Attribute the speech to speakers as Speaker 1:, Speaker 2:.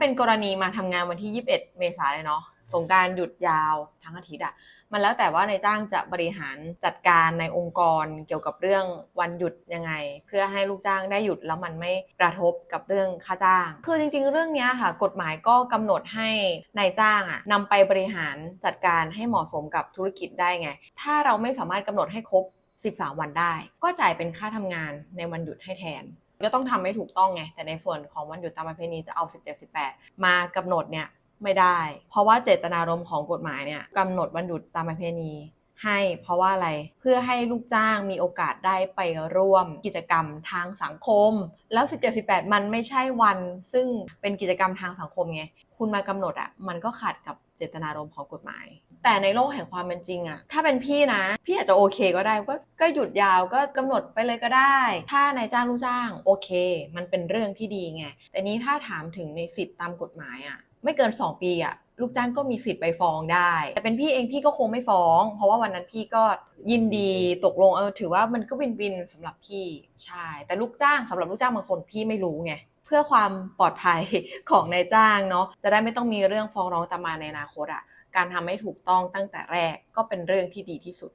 Speaker 1: เป็นกรณีมาทำงานวันที่ 21 เมษายนเลยเนาะสงการหยุดยาวทั้งอาทิตย์อะมันแล้วแต่ว่านายจ้างจะบริหารจัดการในองค์กรเกี่ยวกับเรื่องวันหยุดยังไง เพื่อให้ลูกจ้างได้หยุดแล้วมันไม่กระทบกับเรื่องค่าจ้าง คือจริง ๆ เรื่องนี้ค่ะ กฎหมายก็กำหนดให้นายจ้างอะนำไปบริหารจัดการให้เหมาะสมกับธุรกิจได้ไง ถ้าเราไม่สามารถกำหนดให้ครบ 13 วันได้ ก็จ่ายเป็นค่าทำงานในวันหยุดให้แทน ก็ต้องทำให้ถูกต้องไง แต่ในส่วนของวันหยุดตามประเพณีจะเอา 17 18 มากำหนดเนี่ยไม่ได้ เพราะว่าเจตนารมณ์ของกฎหมายเนี่ยกำหนดวันหยุดตามประเพณี ให้เพราะว่าอะไรเพื่อให้ลูกจ้างมีโอกาสได้ไปร่วมกิจกรรมทางสังคม แล้ว 17 18 มันไม่ใช่วัน ซึ่งเป็นกิจกรรมทางสังคมไงคุณมากำหนดอะ่ะมันก็ขัดกับเจตนารมณ์ของกฎหมาย แต่ในโลกแห่งความเป็นจริงอะถ้าเป็นพี่นะ พี่อาจจะโอเคก็ได้ก็ก็หยุดยาวก็กำหนดไปเลยก็ได้ ถ้านายจ้างลูกจ้างโอเค มันเป็นเรื่องที่ดีไง แต่นี้ถ้าถามถึงในสิทธิตามกฎหมายอะไม่เกิน 2 ปีอะ ลูกจ้างก็มีสิทธิ์ไปฟ้องได้ แต่เป็นพี่เองพี่ก็คงไม่ฟ้อง เพราะว่าวันนั้นพี่ก็ยินดีตกลงเออถือว่ามันก็วินวินสำหรับพี่ใช่แต่ลูกจ้างสำหรับลูกจ้างบางคนพี่ไม่รู้ไงเพื่อความปลอดภัยของนายจ้างเนาะจะได้ไม่ต้องมีเรื่องฟ้องร้องตามมาในอนาคตอะ่ะการทำให้ถูกต้องตั้งแต่แรกก็เป็นเรื่องที่ดีที่สุด